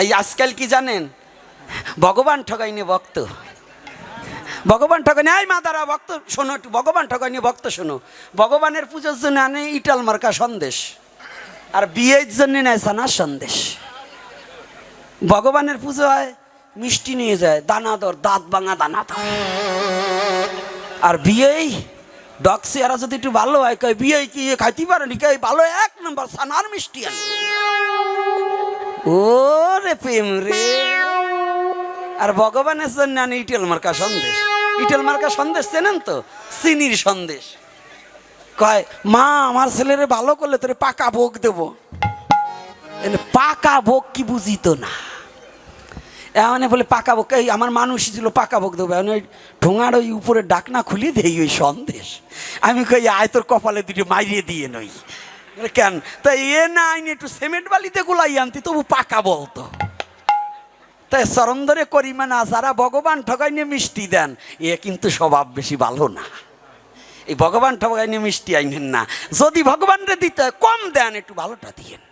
এই আজকাল কি জানেন? ভগবান ঠগাইনি ভক্ত। ভগবান ঠগাইনি এই মাদারা ভক্ত শোনো একটু, ভগবান ঠগাইনি ভক্ত শোনো। ভগবানের পুজোর জন্য আনে ইটাল মার্কা সন্দেশ। আর বিয়ের জন্য নেয় সানার সন্দেশ। ভগবানের পুজো হয়, মিষ্টি নিয়ে যায় দানাদর দাঁত ভাঙা দানাদর আর বিয়েই ডক্সি এরা যদি একটু ভালো হয়, কয় বিয়ে কি খাইতে পারেনি কে ভালো এক নম্বর সানার মিষ্টি ও রে প্রেম রে। আর ভগবানের জন্য আনে ইটেল মার্কা সন্দেশ। ইটেল মার্কা সন্দেশ চেনেন তো? চিনির সন্দেশ। কয়, মা, আমার ছেলেরে ভালো করলে তোরে পাকা ভোগ দেবো। পাকা ভোগ কি বুঝিত না? এমন বলে, পাকা ভোগ, এই আমার মানুষ ছিল, পাকা ভোগ দেবো। এমন ওই ঠোঙার ওই উপরে ডাকনা খুলি দেই ওই সন্দেশ। আমি কই, আয় তোর কপালে দুটো মাইরিয়ে দিয়ে নই। কেন? তা এ না, আইনি একটু সিমেন্ট বালিতে গুলাই আনতি, তবু পাকা বলতো। তাই সরন্দরে করিমা করি মানে যারা ভগবান ঠকাই নিয়ে মিষ্টি দেন, এ কিন্তু স্বভাব বেশি ভালো না। এই ভগবান ঠকাই নিয়ে মিষ্টি আইনেন না। যদি ভগবানরে দিতে কম দেন, একটু ভালোটা দিয়েন।